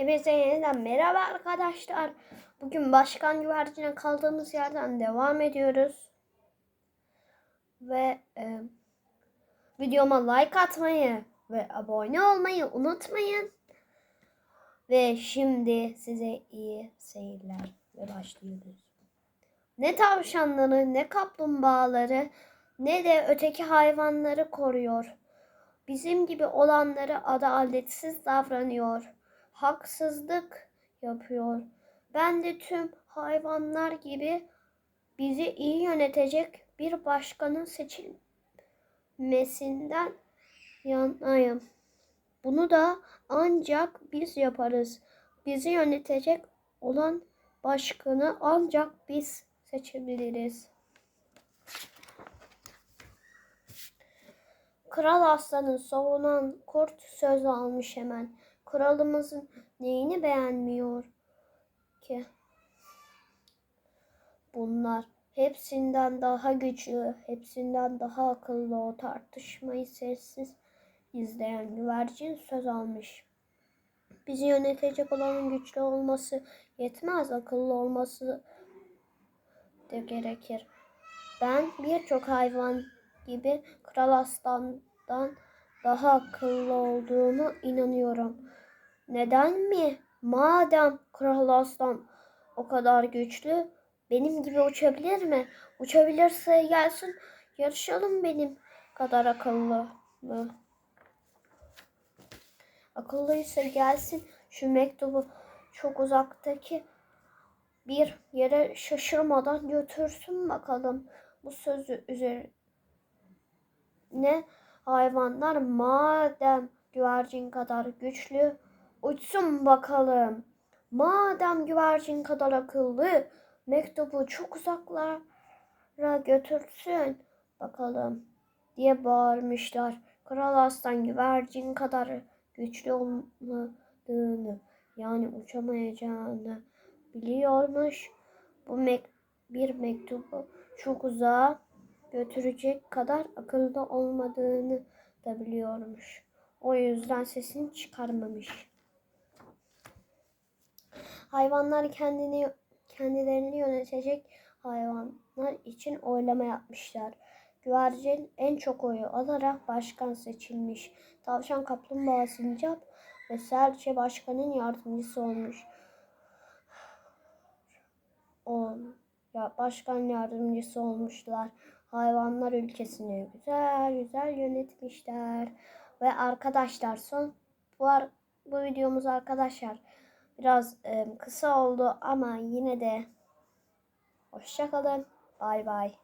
Hepinize yeniden merhaba arkadaşlar. Bugün Başkan Güvercin'e kaldığımız yerden devam ediyoruz. Ve e, videoma like atmayı ve abone olmayı unutmayın. Ve şimdi size iyi seyirler ve başlıyoruz. Ne tavşanları, ne kaplumbağaları, ne de öteki hayvanları koruyor. Bizim gibi olanları adaletsiz davranıyor. Haksızlık yapıyor. Ben de tüm hayvanlar gibi bizi iyi yönetecek bir başkanın seçilmesinden yanayım. Bunu da ancak biz yaparız. Bizi yönetecek olan başkanı ancak biz seçebiliriz. Kral aslanı savunan kurt söz almış hemen. Kralımızın neyini beğenmiyor ki? Bunlar hepsinden daha güçlü, hepsinden daha akıllı o tartışmayı sessiz izleyen güvercin söz almış. Bizi yönetecek olanın güçlü olması yetmez, akıllı olması da gerekir. Ben birçok hayvan gibi kral aslandan daha akıllı olduğumu inanıyorum. Neden mi? Madem kral aslan o kadar güçlü, benim gibi uçabilir mi? Uçabilirse gelsin, yarışalım benim kadar akıllı mı? Akıllıysa gelsin şu mektubu çok uzaktaki bir yere şaşırmadan götürsün bakalım. Bu sözü üzerine hayvanlar madem güvercin kadar güçlü uçsun bakalım. Madem güvercin kadar akıllı mektubu çok uzaklara götürsün bakalım diye bağırmışlar. Kral Aslan güvercin kadar güçlü olmadığını yani uçamayacağını biliyormuş. Bu mek bir mektubu çok uzağa götürecek kadar akıllı olmadığını da biliyormuş. O yüzden sesini çıkarmamış. Hayvanlar kendini kendilerini yönetecek hayvanlar için oylama yapmışlar. Güvercin en çok oyu alarak başkan seçilmiş. Tavşan, kaplumbağa, sincap ve serçe başkanın yardımcısı olmuş. O ya başkan yardımcısı olmuşlar. Hayvanlar ülkesini güzel güzel yönetmişler. Ve arkadaşlar son bu, bu videomuz arkadaşlar biraz e, kısa oldu ama yine de hoşça kalın. Bay bay.